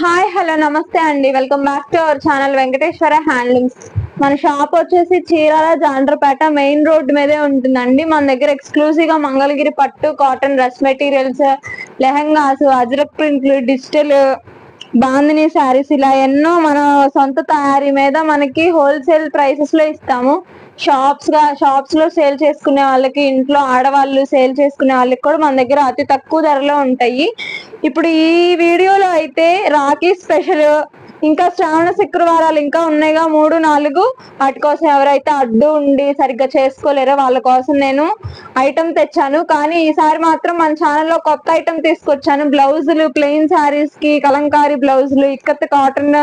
Hi hello నమస్తే అండి. Welcome back to our channel Venkateswara handlooms. మన షాప్ వచ్చేసి చీరాల జాండ్రపేట మెయిన్ రోడ్ మీదే ఉంటుందండి. మన దగ్గర ఎక్స్క్లూజివ్గా మంగళగిరి పట్టు cotton dress materials lehengas Ajrakh ప్రింట్లు డిజిటల్ బాందిని శారీస్ ఇలా ఎన్నో మన సొంత తయారీ మీద మనకి హోల్సేల్ ప్రైసెస్లో ఇస్తాము. షాప్స్గా షాప్స్లో సేల్ చేసుకునే వాళ్ళకి ఇంట్లో ఆడవాళ్ళు సేల్ చేసుకునే వాళ్ళకి కూడా మన దగ్గర అతి తక్కువ ధరలో ఉంటాయి. ఇప్పుడు ఈ వీడియోలో అయితే రాఖీ స్పెషల్ ఇంకా శ్రావణ శుక్రవారాలు ఇంకా ఉన్నాయిగా మూడు నాలుగు. వాటి కోసం ఎవరైతే అడ్డు ఉండి సరిగ్గా చేసుకోలేరో వాళ్ళ కోసం నేను ఐటమ్ తెచ్చాను. కానీ ఈసారి మాత్రం మన ఛానల్లో కొత్త ఐటమ్ తీసుకొచ్చాను. బ్లౌజులు ప్లెయిన్ శారీస్కి కలంకారీ బ్లౌజులు ఇక్కత్ కాటన్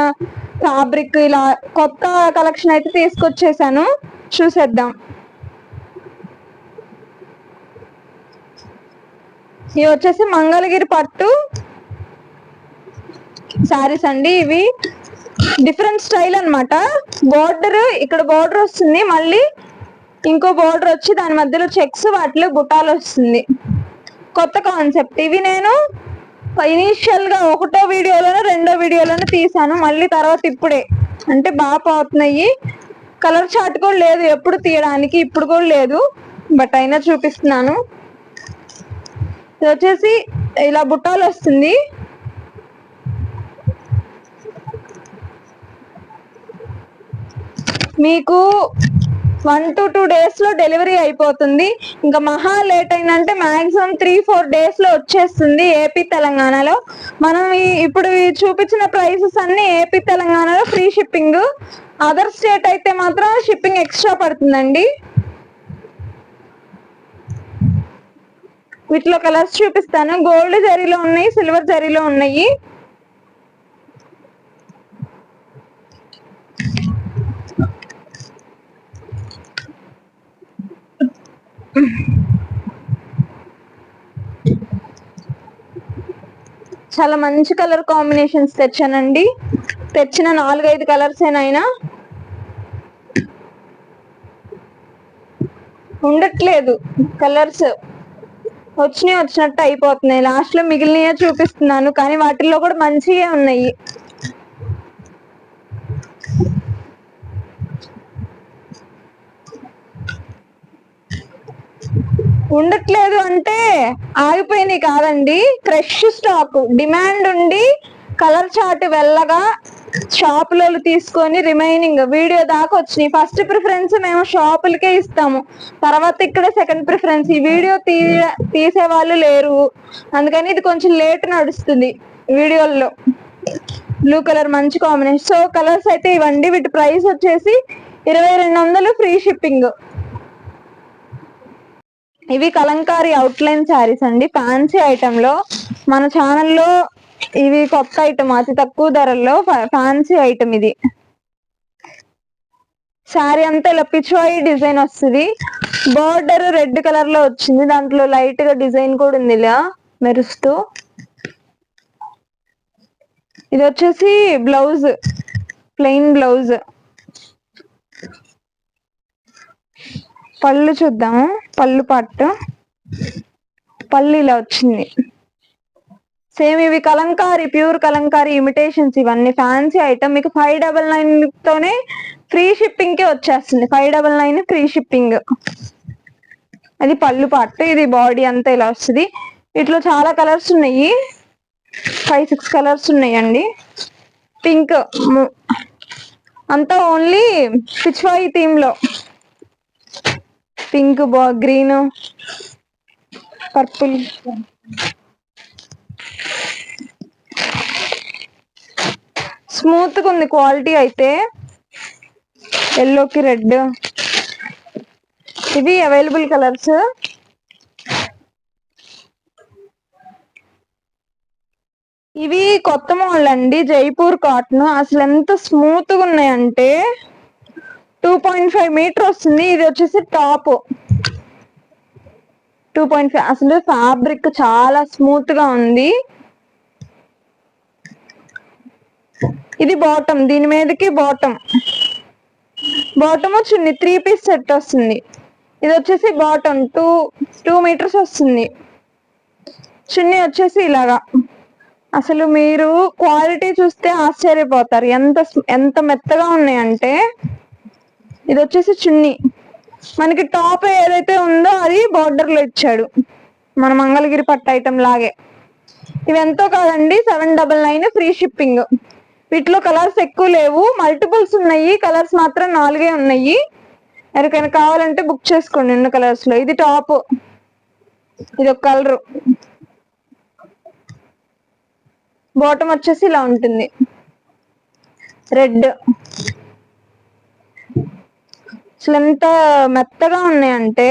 ఫ్యాబ్రిక్ ఇలా కొత్త కలెక్షన్ అయితే తీసుకొచ్చేసాను. చూసేద్దాం. ఇవి వచ్చేసి మంగళగిరి పట్టు. శారీస్ అండి ఇవి. డిఫరెంట్ స్టైల్ అనమాట బోర్డర్ ఇక్కడ బోర్డర్ వస్తుంది. మళ్ళీ ఇంకో బోర్డర్ వచ్చి దాని మధ్యలో చెక్స్ వాటిలో బుటాలు వస్తుంది. కొత్త కాన్సెప్ట్ ఇవి నేను ఇనీషియల్గా ఒకటో వీడియోలోనే రెండో వీడియోలోనే తీసాను. మళ్ళీ తర్వాత ఇప్పుడే. అంటే బాగా పోతున్నాయి. కలర్ చార్ట్ కూడా లేదు ఎప్పుడు తీయడానికి ఇప్పుడు కూడా లేదు బట్ అయినా చూపిస్తున్నాను. ఇది వచ్చేసి ఇలా బుట్టాలు వస్తుంది. మీకు వన్ టు టూ డేస్లో డెలివరీ అయిపోతుంది. ఇంకా మహా లేట్ అయిందంటే మాక్సిమం త్రీ ఫోర్ డేస్లో వచ్చేస్తుంది ఏపీ తెలంగాణలో. మనం ఇప్పుడు చూపించిన ప్రైసెస్ అన్ని ఏపీ తెలంగాణలో ఫ్రీ షిప్పింగ్. అదర్ స్టేట్ అయితే మాత్రం షిప్పింగ్ ఎక్స్ట్రా పడుతుందండి. వీటిలో కలర్స్ చూపిస్తాను. గోల్డ్ జరీలో ఉన్నాయి సిల్వర్ జరీలో ఉన్నాయి. చాలా మంచి కలర్ కాంబినేషన్స్ తెచ్చానండి. తెచ్చిన నాలుగైదు కలర్స్ ఏనైనా ఉండట్లేదు. కలర్స్ వచ్చినాయి వచ్చినట్టు అయిపోతున్నాయి. లాస్ట్లో మిగిలినయే చూపిస్తున్నాను కానీ వాటిల్లో కూడా మంచిగా ఉన్నాయి. ఉండట్లేదు అంటే ఆగిపోయినాయి కాదండి. క్రష్ స్టాక్ డిమాండ్ ఉండి కలర్ చార్ట్ వెళ్ళగా షాపులలో తీసుకొని రిమైనింగ్ వీడియో దాకా వచ్చినాయి. ఫస్ట్ ప్రిఫరెన్స్ మేము షాపులకే ఇస్తాము. తర్వాత ఇక్కడ సెకండ్ ప్రిఫరెన్స్ ఈ వీడియో తీ తీసే వాళ్ళు లేరు. అందుకని ఇది కొంచెం లేట్ నడుస్తుంది వీడియోల్లో. బ్లూ కలర్ మంచి కాంబినేషన్ సో కలర్స్ అయితే ఇవ్వండి. వీటి ప్రైస్ వచ్చేసి ఇరవై రెండు వందలు ఫ్రీ షిప్పింగ్ ఇవి కలంకారీ అవుట్లైన్ శారీస్ అండి. ఫ్యాన్సీ ఐటమ్లో మన ఛానల్లో ఇవి కొత్త ఐటమ్ అతి తక్కువ ధరల్లో ఫ్యాన్సీ ఐటమ్ ఇది. శారీ అంతా ఇలా పిచ్వాయి డిజైన్ వస్తుంది. బార్డర్ రెడ్ కలర్లో వచ్చింది దాంట్లో లైట్గా డిజైన్ కూడా ఉంది ఇలా మెరుస్తూ. ఇది వచ్చేసి బ్లౌజ్ ప్లెయిన్ బ్లౌజ్. పళ్ళు చూద్దాము పళ్ళు పట్టు పళ్ళు ఇలా వచ్చింది. సేమ్ ఇవి కలంకారీ ప్యూర్ కలంకారీ ఇమిటేషన్స్ ఇవన్నీ ఫ్యాన్సీ ఐటమ్ మీకు ఫైవ్ డబల్ నైన్ తోనే ఫ్రీ షిప్పింగ్కి వచ్చేస్తుంది. Five double nine free shipping అది పళ్ళు పట్టు ఇది బాడీ అంతా ఇలా వస్తుంది. ఇట్లా చాలా కలర్స్ ఉన్నాయి. ఫైవ్ సిక్స్ కలర్స్ ఉన్నాయండి. పింక్ అంతా ఓన్లీ పిచ్వాయి థీమ్లో. పింక్ బా గ్రీన్ పర్పుల్ స్మూత్గా ఉంది క్వాలిటీ అయితే. ఎల్లోకి రెడ్. ఇవి అవైలబుల్ కలర్స్. ఇవి కొత్త మోడల్ అండి జైపూర్ కాటన్. అసలు ఎంత స్మూత్గా ఉన్నాయంటే టూ పాయింట్ ఫైవ్ మీటర్ వస్తుంది. ఇది వచ్చేసి టాప్. టూ పాయింట్ ఫైవ్ అసలు ఫ్యాబ్రిక్ చాలా స్మూత్గా ఉంది. ఇది బాటమ్ దీని మీదకి బాటమ్ బాటమ్ వచ్చింది త్రీ పీస్ సెట్ వస్తుంది. ఇది వచ్చేసి బాటమ్ టూ టూ మీటర్స్ వస్తుంది. చున్నీ వచ్చేసి ఇలాగా. అసలు మీరు క్వాలిటీ చూస్తే ఆశ్చర్యపోతారు. ఎంత ఎంత మెత్తగా ఉన్నాయంటే ఇది వచ్చేసి చున్నీ. మనకి టాప్ ఏదైతే ఉందో అది బార్డర్లో లో ఇచ్చాడు. మన మంగళగిరి పట్టు ఐటమ్ లాగే. ఇవి ఎంతో కాదండి seven double nine free shipping వీటిలో కలర్స్ ఎక్కువ లేవు. మల్టిపుల్స్ ఉన్నాయి. కలర్స్ మాత్రం నాలుగే ఉన్నాయి. ఎవరికైనా కావాలంటే బుక్ చేసుకోండి ఎన్నో కలర్స్లో ఇది టాప్. ఇది ఒక కలర్. బాటమ్ వచ్చేసి ఇలా ఉంటుంది. రెడ్. అసలు ఎంత మెత్తగా ఉన్నాయంటే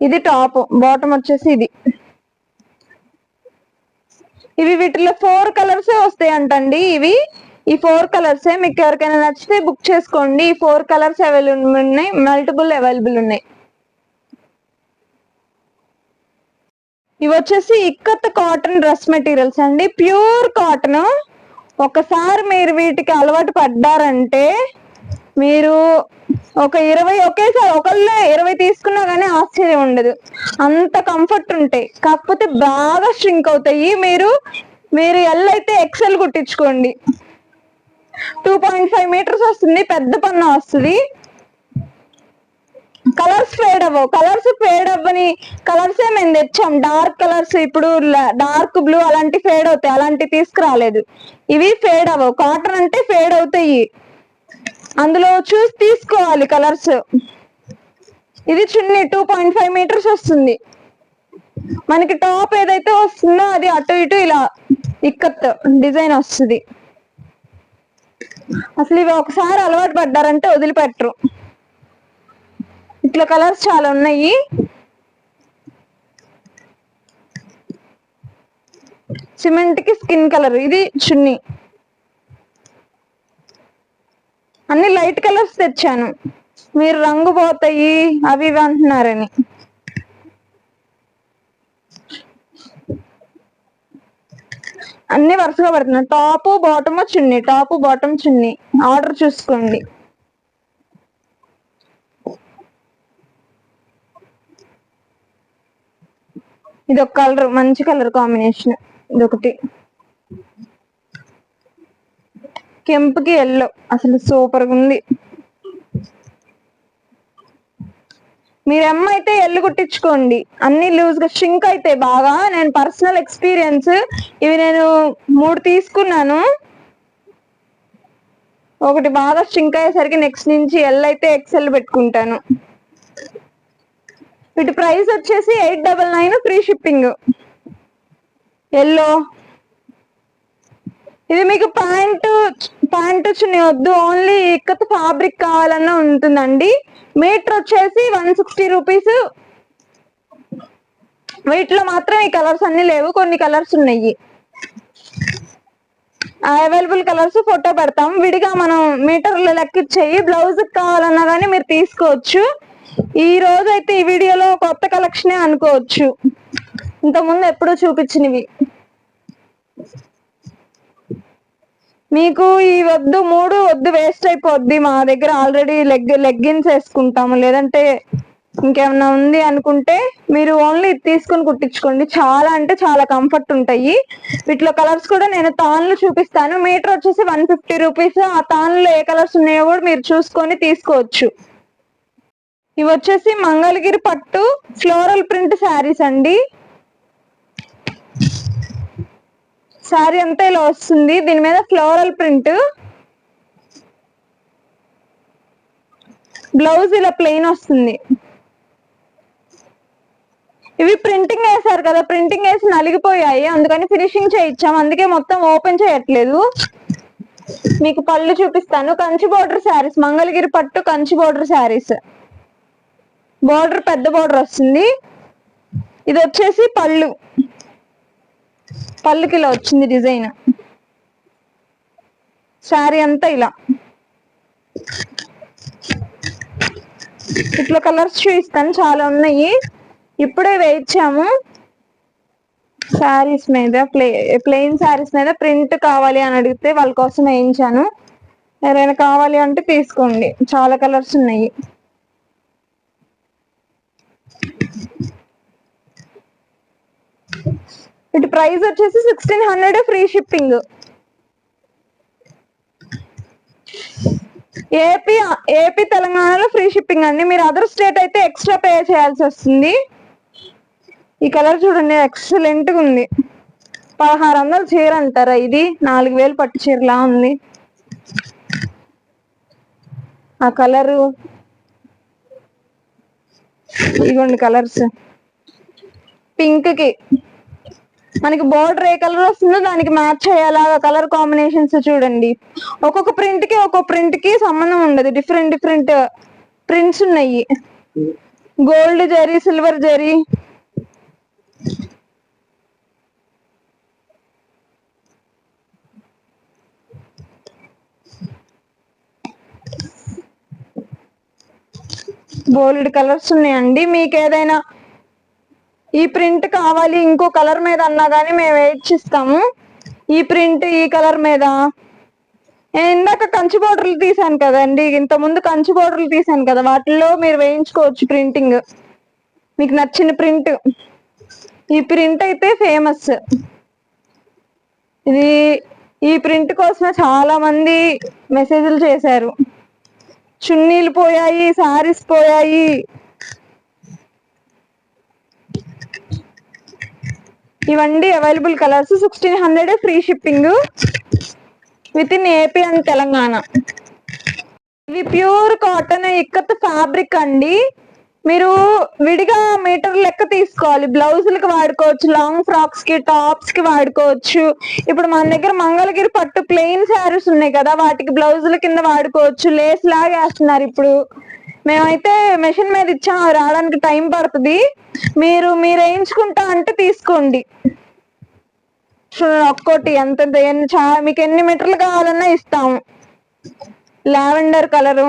ఇది టాప్. బాటమ్ వచ్చేసి ఇది. ఇవి వీటిలో ఫోర్ కలర్స్ వస్తాయి అంటండి ఇవి? ఈ ఫోర్ కలర్స్ మీకు ఎవరికైనా నచ్చితే బుక్ చేసుకోండి. ఈ ఫోర్ కలర్స్ అవైలబుల్ ఉన్నాయి. మల్టిపుల్ అవైలబుల్ ఉన్నాయి. ఇవి వచ్చేసి ఇక్కత్ కాటన్ డ్రెస్ మెటీరియల్స్ అండి. Pure cotton. ఒకసారి మీరు వీటికి అలవాటు పడ్డారంటే మీరు ఒక ఇరవై ఒకేసారి ఒకళ్ళు ఇరవై తీసుకున్నా కానీ ఆశ్చర్యం ఉండదు. అంత కంఫర్ట్ ఉంటాయి. కాకపోతే బాగా స్ట్రింక్ అవుతాయి. మీరు మీరు ఎల్ అయితే ఎక్సెల్ కుట్టించుకోండి టూ పాయింట్ ఫైవ్ మీటర్స్ వస్తుంది పెద్ద పన్ను వస్తుంది. కలర్స్ ఫేడ్ అవ్వవు. కలర్స్ ఫేడ్ అవ్వని కలర్స్ మేము తెచ్చాం. డార్క్ కలర్స్ ఇప్పుడు డార్క్ బ్లూ అలాంటి ఫేడ్ అవుతాయి. అలాంటి తీసుకురాలేదు. ఇవి ఫేడ్ అవ్వవు. కాటన్ అంటే ఫేడ్ అవుతాయి. అందులో చూసి తీసుకోవాలి కలర్స్. ఇది chunni two point five metres వస్తుంది. మనకి టాప్ ఏదైతే వస్తుందో అది అటు ఇటు ఇలా ఇక్కత్ డిజైన్ వస్తుంది. అసలు ఇవి ఒకసారి అలవాటు పడ్డారంటే వదిలిపెట్టరు. ఇట్లా కలర్స్ చాలా ఉన్నాయి. సిమెంట్కి స్కిన్ కలర్. ఇది చున్నీ. అన్ని లైట్ కలర్స్ తెచ్చాను. మీరు రంగు పోతాయి అవి ఇవి అంటున్నారని. అన్ని వరుసగా పడుతున్నాయి. Top bottom chunni. Top bottom chunni. Order చూసుకోండి. ఇది ఒక కలర్ మంచి కలర్ కాంబినేషన్. ఇది ఒకటి కెంపుకి ఎల్లో అసలు సూపర్గా ఉంది. మీరు ఎమ్ అయితే ఎల్లు కుట్టించుకోండి. అన్ని లూజ్గా షింక్ అయితే బాగా. నేను పర్సనల్ ఎక్స్పీరియన్స్ ఇవి నేను మూడు తీసుకున్నాను. ఒకటి బాగా షింక్ అయ్యేసరికి నెక్స్ట్ నుంచి ఎల్ అయితే ఎక్సెల్ పెట్టుకుంటాను. వీటి ప్రైస్ వచ్చేసి eight double nine free shipping. Yellow ఇది మీకు ప్యాంటు ప్యాంటు చున్నీ వద్దు. ఓన్లీ ఇక్కత్ ఫాబ్రిక్ కావాలన్నా ఉంటుందండి. మీటర్ వచ్చేసి వన్ సిక్స్టీ రూపీస్ వీటిలో మాత్రం ఈ కలర్స్ అన్ని లేవు. కొన్ని కలర్స్ ఉన్నాయి. అవైలబుల్ కలర్స్ ఫోటో పెడతాం. విడిగా మనం మీటర్లు లెక్కిచ్చేయి బ్లౌజ్ కావాలన్నా కానీ మీరు తీసుకోవచ్చు. ఈ రోజు అయితే ఈ వీడియోలో కొత్త కలెక్షనే అనుకోవచ్చు. ఇంతకుముందు ఎప్పుడూ చూపించినవి. మీకు ఈ వద్దు మూడు వద్దు వేస్ట్ అయిపోద్ది. మా దగ్గర ఆల్రెడీ లెగ్ లెగ్గిన్స్ వేసుకుంటాము. లేదంటే ఇంకేమన్నా ఉంది అనుకుంటే మీరు ఓన్లీ తీసుకుని కుట్టించుకోండి. చాలా అంటే చాలా కంఫర్ట్ ఉంటాయి. వీటిలో కలర్స్ కూడా నేను తాన్లు చూపిస్తాను. మీటర్ వచ్చేసి వన్ ఫిఫ్టీ రూపీస్ ఆ తాన్లో ఏ కలర్స్ ఉన్నాయో కూడా మీరు చూసుకొని తీసుకోవచ్చు. ఇవి వచ్చేసి మంగళగిరి పట్టు ఫ్లోరల్ ప్రింట్ శారీస్ అండి. శారీ అంతా ఇలా వస్తుంది. దీని మీద ఫ్లోరల్ ప్రింట్ బ్లౌజ్ ఇలా ప్లెయిన్ వస్తుంది. ఇవి ప్రింటింగ్ వేసారు కదా ప్రింటింగ్ వేసి నలిగిపోయాయి. అందుకని ఫినిషింగ్ చేయించాం. అందుకే మొత్తం ఓపెన్ చేయట్లేదు. మీకు పళ్ళు చూపిస్తాను. కంచి బోర్డర్ శారీస్ మంగళగిరి పట్టు కంచి బోర్డర్ శారీస్ బోర్డర్ పెద్ద బోర్డర్ వస్తుంది. ఇది వచ్చేసి పళ్ళు. పళ్ళుకి ఇలా వచ్చింది డిజైన్. శారీ అంతా ఇలా. ఇట్లా కలర్స్ చూపిస్తాను చాలా ఉన్నాయి. ఇప్పుడే వేయించాము. శారీస్ మీద ప్లే ప్లెయిన్ శారీస్ మీద ప్రింట్ కావాలి అని అడిగితే వాళ్ళ కోసం వేయించాను. ఎవరైనా కావాలి అంటే తీసుకోండి. చాలా కలర్స్ ఉన్నాయి. ఇటు ప్రైస్ వచ్చేసి sixteen hundred free shipping AP AP తెలంగాణలో ఫ్రీ షిప్పింగ్ అండి. మీరు అదర్ స్టేట్ అయితే ఎక్స్ట్రా పే చేయాల్సి వస్తుంది. ఈ కలర్ చూడండి ఎక్సలెంట్గా ఉంది. పదహారు వందలు చీర అంటారా ఇది? నాలుగు వేలు పట్టు చీరలా ఉంది. ఆ కలరు ఇదిగోండి కలర్స్ పింక్కి మనకి బోర్డర్ ఏ కలర్ వస్తుందో దానికి మ్యాచ్ అయ్యేలాగా కలర్ కాంబినేషన్స్ చూడండి. ఒక్కొక్క ప్రింట్కి ఒక్కొక్క ప్రింట్కి సంబంధం ఉండదు. డిఫరెంట్ డిఫరెంట్ ప్రింట్స్ ఉన్నాయి. Gold zari silver zari. Bold colours ఉన్నాయండి. మీకు ఏదైనా ఈ ప్రింట్ కావాలి ఇంకో కలర్ మీద అన్నా కానీ మేము ఇస్తాము ఈ ప్రింట్ ఈ కలర్ మీద. నేను ఇందాక కంచి బోర్డర్లు తీసాను కదండి ఇంత ముందు కంచి బోర్డర్లు తీసాను కదా వాటిల్లో మీరు వేయించుకోవచ్చు ప్రింటింగ్. మీకు నచ్చిన ప్రింట్. ఈ ప్రింట్ అయితే ఫేమస్. ఇది ఈ ప్రింట్ కోసమే చాలా మంది మెసేజ్లు చేశారు. చున్నీలు పోయాయి సారీస్ పోయాయి. ఇవన్నీ available colours sixteen hundred free shipping with in AP and Telangana ఇవి ప్యూర్ కాటన్ ఇక్కత్ ఫ్యాబ్రిక్ అండి. మీరు విడిగా మీటర్ లెక్క తీసుకోవాలి. బ్లౌజులకి వాడుకోవచ్చు లాంగ్ ఫ్రాక్స్కి టాప్స్కి వాడుకోవచ్చు. ఇప్పుడు మన దగ్గర మంగళగిరి పట్టు ప్లెయిన్ శారీస్ ఉన్నాయి కదా వాటికి బ్లౌజుల కింద వాడుకోవచ్చు. లేస్ లాగా వేస్తున్నారు ఇప్పుడు. మేమైతే మెషిన్ మీద ఇచ్చాం రావడానికి టైం పడుతుంది. మీరు మీరు వేయించుకుంటా అంటే తీసుకోండి. చూడండి ఒక్కోటి ఎంత ఎంత ఎన్ని చా మీకు ఎన్ని మీటర్లు కావాలన్నా ఇస్తాము. Lavender colour.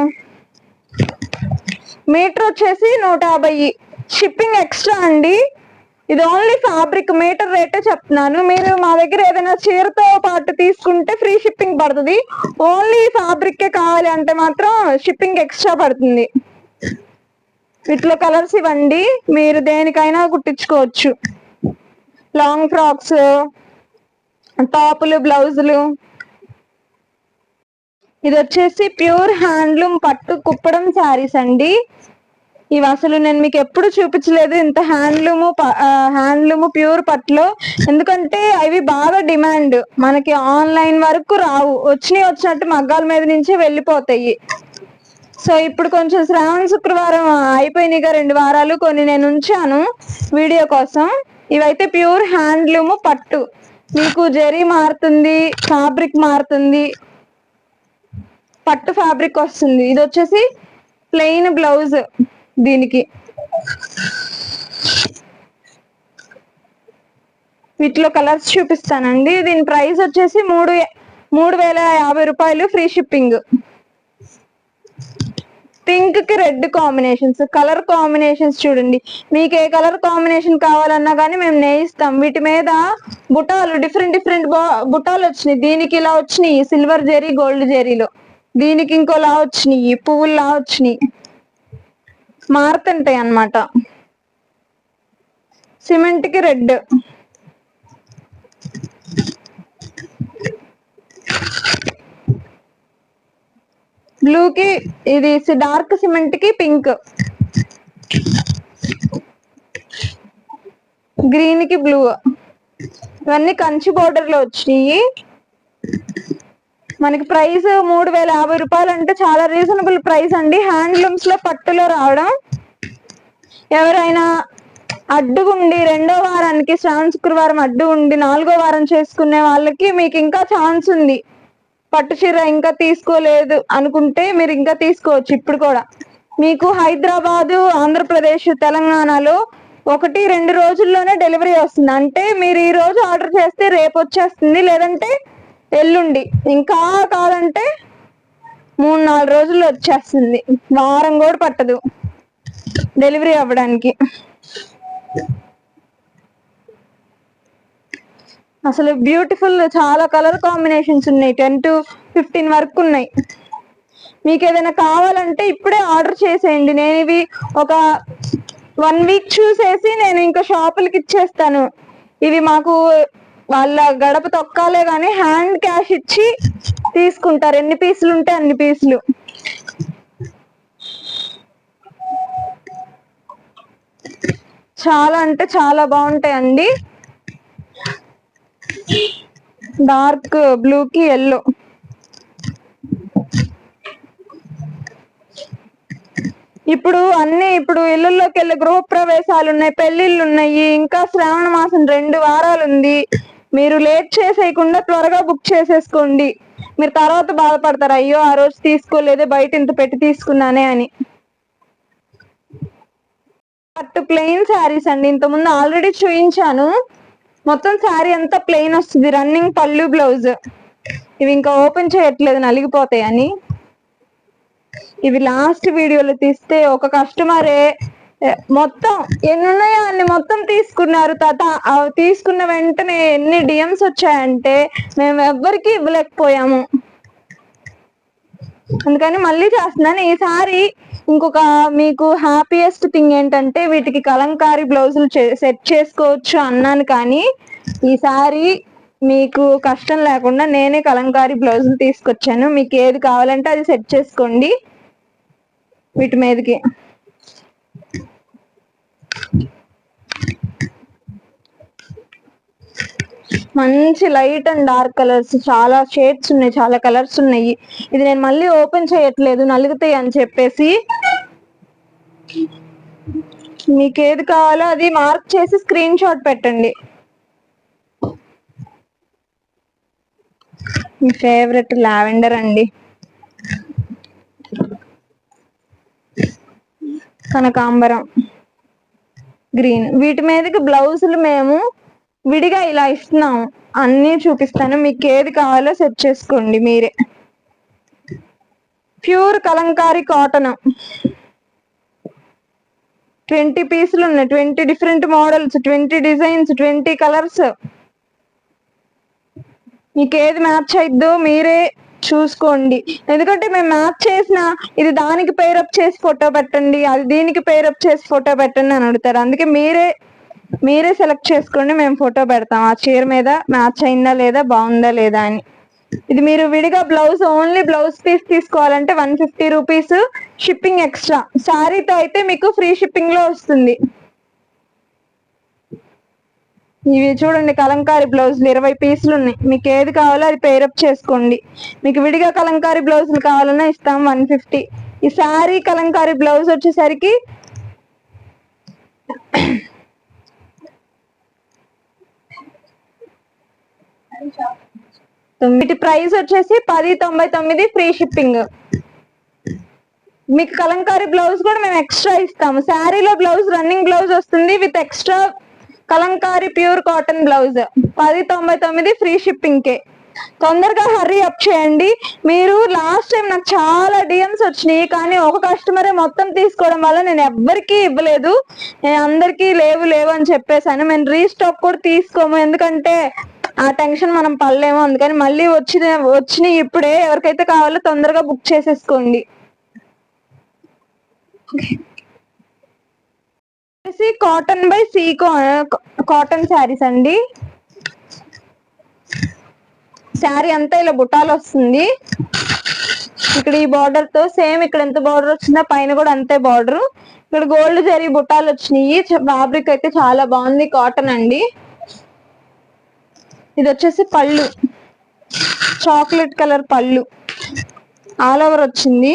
మీటర్ వచ్చేసి నూట యాభై. షిప్పింగ్ ఎక్స్ట్రా అండి. ఇది ఓన్లీ ఫ్యాబ్రిక్ మీటర్ రేటే చెప్తున్నాను. మీరు మా దగ్గర ఏదైనా చీరతో పాటు తీసుకుంటే ఫ్రీ షిప్పింగ్ పడుతుంది. ఓన్లీ ఫ్యాబ్రిక్ కావాలి అంటే మాత్రం షిప్పింగ్ ఎక్స్ట్రా పడుతుంది. వీటిలో కలర్స్ ఇవ్వండి. మీరు దేనికైనా కుట్టించుకోవచ్చు. లాంగ్ ఫ్రాక్స్ టాపులు బ్లౌజులు. ఇది వచ్చేసి ప్యూర్ హ్యాండ్లూమ్ పట్టు కుప్పడం శారీస్ అండి. ఇవి అసలు నేను మీకు ఎప్పుడు చూపించలేదు. ఇంత హ్యాండ్లూమ్ హ్యాండ్లూమ్ ప్యూర్ పట్లు ఎందుకంటే అవి బాగా డిమాండ్. మనకి ఆన్లైన్ వరకు రావు. వచ్చినాయి వచ్చినట్టు మగ్గాల మీద నుంచే వెళ్ళిపోతాయి. సో ఇప్పుడు కొంచెం శ్రావణ శుక్రవారం అయిపోయినాయిగా రెండు వారాలు. కొన్ని నేను ఉంచాను వీడియో కోసం. ఇవైతే ప్యూర్ హ్యాండ్లూమ్ పట్టు. మీకు జరీ మారుతుంది ఫ్యాబ్రిక్ మారుతుంది. పట్టు ఫ్యాబ్రిక్ వస్తుంది. ఇది వచ్చేసి ప్లెయిన్ బ్లౌజ్. దీనికి. వీటిలో కలర్స్ చూపిస్తానండి. దీని ప్రైస్ వచ్చేసి మూడు మూడు వేల యాభై రూపాయలు ఫ్రీ షిప్పింగ్. పింక్కి రెడ్ కాంబినేషన్స్ కలర్ కాంబినేషన్స్ చూడండి. మీకు ఏ కలర్ కాంబినేషన్ కావాలన్నా కానీ మేము నేయిస్తాం. వీటి మీద బుటాలు డిఫరెంట్ డిఫరెంట్ బుటాలు వచ్చినాయి. దీనికి ఇలా వచ్చినాయి. సిల్వర్ జెరీ గోల్డ్ జెరీలో. దీనికి ఇంకోలా వచ్చినాయి. పువ్వుల్లా వచ్చినాయి. మారుతుంటాయి అన్నమాట సిమెంట్కి రెడ్. బ్లూ కి ఇది డార్క్ సిమెంట్కి పింక్. గ్రీన్కి బ్లూ. ఇవన్నీ కంచి బోర్డర్లో వచ్చినాయి. మనకి ప్రైస్ మూడు వేల యాభై రూపాయలు అంటే చాలా రీజనబుల్ ప్రైస్ అండి. హ్యాండ్లూమ్స్లో పట్టులో రావడం. ఎవరైనా అడ్డు ఉండి రెండో వారానికి శ్రావణ శుక్రవారం అడ్డు ఉండి నాలుగో వారం చేసుకునే వాళ్ళకి మీకు ఇంకా ఛాన్స్ ఉంది. పట్టు చీర ఇంకా తీసుకోలేదు అనుకుంటే మీరు ఇంకా తీసుకోవచ్చు ఇప్పుడు కూడా. మీకు హైదరాబాదు ఆంధ్రప్రదేశ్ తెలంగాణలో ఒకటి రెండు రోజుల్లోనే డెలివరీ వస్తుంది. అంటే మీరు ఈ రోజు ఆర్డర్ చేస్తే రేపు వచ్చేస్తుంది. లేదంటే ఎల్లుండి. ఇంకా కావాలంటే మూడు నాలుగు రోజుల్లో వచ్చేస్తుంది. వారం కూడా పట్టదు. డెలివరీ అవ్వడానికి. అసలు బ్యూటిఫుల్ చాలా కలర్ కాంబినేషన్స్ ఉన్నాయి. టెన్ టు ఫిఫ్టీన్ వరకు ఉన్నాయి. మీకు ఏదైనా కావాలంటే ఇప్పుడే ఆర్డర్ చేసేయండి. నేను ఇవి ఒక వన్ వీక్ చూసేసి నేను ఇంకా షాపులకి ఇచ్చేస్తాను. ఇవి మాకు వాళ్ళ గడప తొక్కాలే కానీ హ్యాండ్ క్యాష్ ఇచ్చి తీసుకుంటారు. ఎన్ని పీసులు ఉంటే అన్ని పీసులు. చాలా అంటే చాలా బాగుంటాయండి. డార్క్ బ్లూ కి ఎల్లో. ఇప్పుడు అన్ని ఇప్పుడు ఇళ్ళల్లోకి వెళ్ళి గృహ ప్రవేశాలు ఉన్నాయి పెళ్ళిళ్ళు ఉన్నాయి ఇంకా శ్రావణ మాసం రెండు వారాలు ఉంది మీరు లేట్ చేసేయకుండా త్వరగా బుక్ చేసేసుకోండి. మీరు తర్వాత బాధపడతారు అయ్యో ఆ రోజు తీసుకోలేదే బయట ఇంత పెట్టి తీసుకున్నానే అని. పట్టు ప్లెయిన్ శారీస్ అండి. ఇంతకుముందు ఆల్రెడీ చూపించాను మొత్తం శారీ అంతా ప్లెయిన్ వస్తుంది. రన్నింగ్ పళ్ళు బ్లౌజ్. ఇవి ఇంకా ఓపెన్ చేయట్లేదు నలిగిపోతాయి అని ఇవి లాస్ట్ వీడియోలో తీస్తే ఒక కస్టమరే మొత్తం ఎన్ని ఉన్నాయో అన్ని మొత్తం తీసుకున్నారు తాత. అవి తీసుకున్న వెంటనే ఎన్ని డిఎంస్ వచ్చాయంటే మేము ఎవ్వరికి ఇవ్వలేకపోయాము. అందుకని మళ్ళీ చేస్తున్నాను. ఈసారి ఇంకొక మీకు హ్యాపీయెస్ట్ థింగ్ ఏంటంటే వీటికి కలంకారీ బ్లౌజులు సెట్ చేసుకోవచ్చు అన్నాను కానీ ఈసారి మీకు కష్టం లేకుండా నేనే కలంకారీ బ్లౌజులు తీసుకొచ్చాను. మీకు ఏది కావాలంటే అది సెట్ చేసుకోండి. వీటి మీదకి. మంచి లైట్ అండ్ డార్క్ కలర్స్ చాలా షేడ్స్ ఉన్నాయి చాలా కలర్స్ ఉన్నాయి. ఇది నేను మళ్ళీ ఓపెన్ చేయట్లేదు నలుగుతాయి అని చెప్పేసి. మీకు ఏది కావాలో అది మార్క్ చేసి స్క్రీన్ షాట్ పెట్టండి. మీ ఫేవరెట్ లావెండర్ అండి. కనకాంబరం గ్రీన్. వీటి మీదకి బ్లౌజులు మేము విడిగా ఇలా ఇస్తున్నాము. అన్నీ చూపిస్తాను. మీకు ఏది కావాలో సెట్ చేసుకోండి మీరే. Pure Kalamkari cotton. ట్వంటీ పీసులు ఉన్నాయి. Twenty different models twenty designs twenty colours. మీకు ఏది మ్యాచ్ అయిద్దో మీరే చూసుకోండి. ఎందుకంటే మేము మ్యాచ్ చేసిన ఇది దానికి పేరప్ చేసి ఫోటో పెట్టండి అది దీనికి పేరప్ చేసి ఫోటో పెట్టండి అని అడుగుతారు. అందుకే మీరే మీరే సెలెక్ట్ చేసుకోండి మేము ఫోటో పెడతాం. ఆ చీర మీద మ్యాచ్ అయిందా లేదా బాగుందా లేదా అని. ఇది మీరు విడిగా బ్లౌజ్ ఓన్లీ బ్లౌజ్ పీస్ తీసుకోవాలంటే one fifty rupees shipping extra. శారీతో అయితే మీకు ఫ్రీ షిప్పింగ్లో వస్తుంది. ఇవి చూడండి కలంకారీ బ్లౌజులు. ఇరవై పీసులు ఉన్నాయి. మీకు ఏది కావాలో అది పేరప్ చేసుకోండి. మీకు విడిగా కలంకారీ బ్లౌజులు కావాలన్నా ఇస్తాం వన్ ఫిఫ్టీ ఈ శారీ కలంకారీ బ్లౌజ్ వచ్చేసరికి వీటి ప్రైస్ వచ్చేసి పది తొంభై తొమ్మిది ఫ్రీ షిప్పింగ్ మీకు కలంకారీ బ్లౌజ్ కూడా మేము ఎక్స్ట్రా ఇస్తాము. శారీలో బ్లౌజ్ రన్నింగ్ బ్లౌజ్ వస్తుంది. With extra Kalamkari pure cotton blouse. పది తొంభై తొమ్మిది ఫ్రీ షిప్పింగ్ కే. తొందరగా హర్రీ అప్ చేయండి. మీరు లాస్ట్ టైం నాకు చాలా డిఎమ్స్ వచ్చినాయి. కానీ ఒక కస్టమరే మొత్తం తీసుకోవడం వల్ల నేను ఎవ్వరికీ ఇవ్వలేదు. నేను అందరికీ లేవు లేవు అని చెప్పేసాను. మేము రీస్టాక్ కూడా తీసుకోము. ఎందుకంటే ఆ టెన్షన్ మనం పడలేము. అందుకని మళ్ళీ వచ్చిన వచ్చినాయి ఇప్పుడే ఎవరికైతే కావాలో తొందరగా బుక్ చేసేసుకోండి. వచ్చేసి cotton by C cotton saris అండి. శారీ అంతా ఇలా బుటాలు వస్తుంది. ఇక్కడ ఈ బార్డర్తో సేమ్ ఇక్కడ ఎంత బార్డర్ వచ్చిందో పైన కూడా అంతే బార్డర్ ఇక్కడ గోల్డ్ జరీ బుటాలు వచ్చినాయి. ఫ్యాబ్రిక్ అయితే చాలా బాగుంది కాటన్ అండి. ఇది వచ్చేసి పళ్ళు. చాక్లెట్ కలర్ పళ్ళు. ఆల్ ఓవర్ వచ్చింది.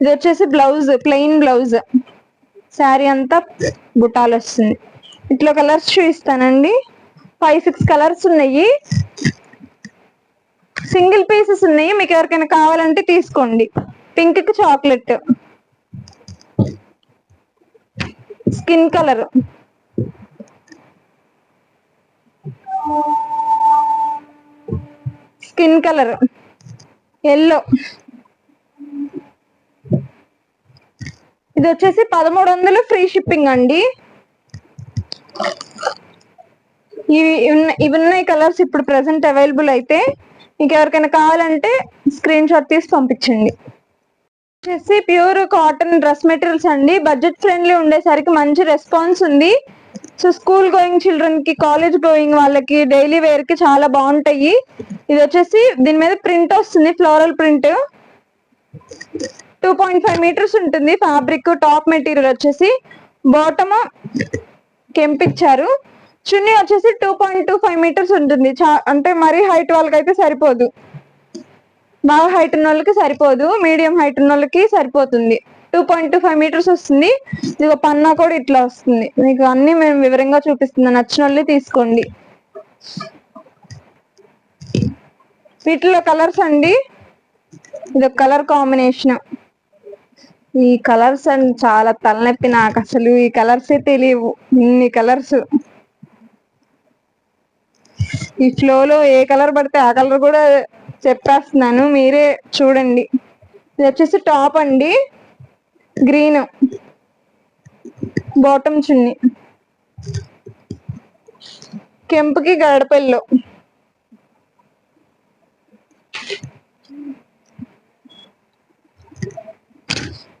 ఇది వచ్చేసి బ్లౌజ్ ప్లెయిన్ బ్లౌజ్ శారీ అంతా బుటాలు వస్తుంది ఇట్లా కలర్స్ చూపిస్తానండి. ఫైవ్ సిక్స్ కలర్స్ ఉన్నాయి. సింగిల్ పీసెస్ ఉన్నాయి. మీకు ఎవరికైనా కావాలంటే తీసుకోండి. పింక్కి chocolate skin colour skin colour yellow ఇది వచ్చేసి పదమూడు వందలు ఫ్రీ షిప్పింగ్ అండి. ఇవి ఇవి ఉన్నాయి కలర్స్ ఇప్పుడు ప్రెసెంట్ అవైలబుల్ అయితే. మీకు ఎవరికైనా కావాలంటే స్క్రీన్ షాట్ తీసి పంపించండి. వచ్చేసి ప్యూర్ కాటన్ డ్రెస్ మెటీరియల్స్ అండి. బడ్జెట్ ఫ్రెండ్లీ ఉండేసరికి మంచి రెస్పాన్స్ ఉంది. సో స్కూల్ గోయింగ్ చిల్డ్రన్కి కాలేజ్ గోయింగ్ వాళ్ళకి డైలీ వేర్కి చాలా బాగుంటాయి. ఇది వచ్చేసి దీని మీద ప్రింట్ వస్తుంది floral print. Two point five metres ఉంటుంది. ఫ్యాబ్రిక్ టాప్ మెటీరియల్ వచ్చేసి బాటమ్ కెంపిచ్చారు. చున్నీ వచ్చేసి two point two five metres ఉంటుంది. చా అంటే మరీ హైట్ వాళ్ళకి అయితే సరిపోదు. బాగా హైట్ ఉన్న వాళ్ళకి సరిపోదు. మీడియం హైట్ ఉన్న వాళ్ళకి సరిపోతుంది. Two point two five metres వస్తుంది. ఇది పన్నా కూడా ఇట్లా వస్తుంది. మీకు అన్ని మేము వివరంగా చూపిస్తున్నాం. నచ్చిన వాళ్ళే తీసుకోండి. వీటిలో కలర్స్ అండి. ఇది కలర్ కాంబినేషన్ ఈ కలర్స్ అండ్ చాలా తలనొప్పి నాకు అసలు. ఈ కలర్స్ తెలియవు. ఇన్ని కలర్స్. ఈ ఫ్లోలో ఏ కలర్ పడితే ఆ కలర్ కూడా చెప్పేస్తున్నాను. మీరే చూడండి. ఇది వచ్చేసి టాప్ అండి. గ్రీన్. బాటమ్ చున్ని. కెంపుకి గడపల్లో.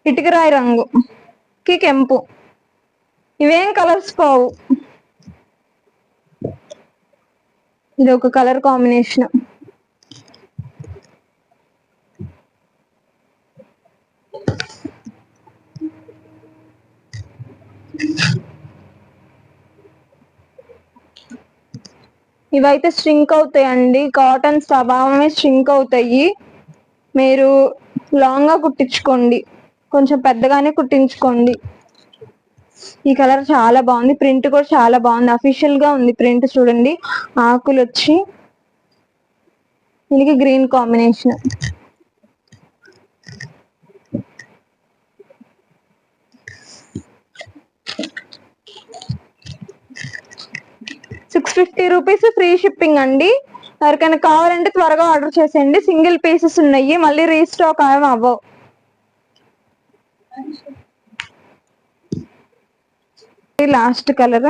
ఇటుకరాయి రంగు కి కెంపు. ఇవేం కలర్స్ పోవు? ఇది ఒక కలర్ కాంబినేషన్ ఇవైతే స్ట్రింక్ అవుతాయండి. కాటన్ స్వభావమే స్ట్రింక్ అవుతాయి. మీరు లాంగ్గా కుట్టించుకోండి. కొంచెం పెద్దగానే కుట్టించుకోండి. ఈ కలర్ చాలా బాగుంది. ప్రింట్ కూడా చాలా బాగుంది. అఫీషియల్గా ఉంది ప్రింట్ చూడండి. ఆకులు వచ్చి దీనికి green combination six fifty rupees free shipping అండి. ఎవరికైనా కావాలంటే త్వరగా ఆర్డర్ చేసేయండి. సింగిల్ పీసెస్ ఉన్నాయి. మళ్ళీ రీస్టాక్ ఏం అవ్వవు. Last colour?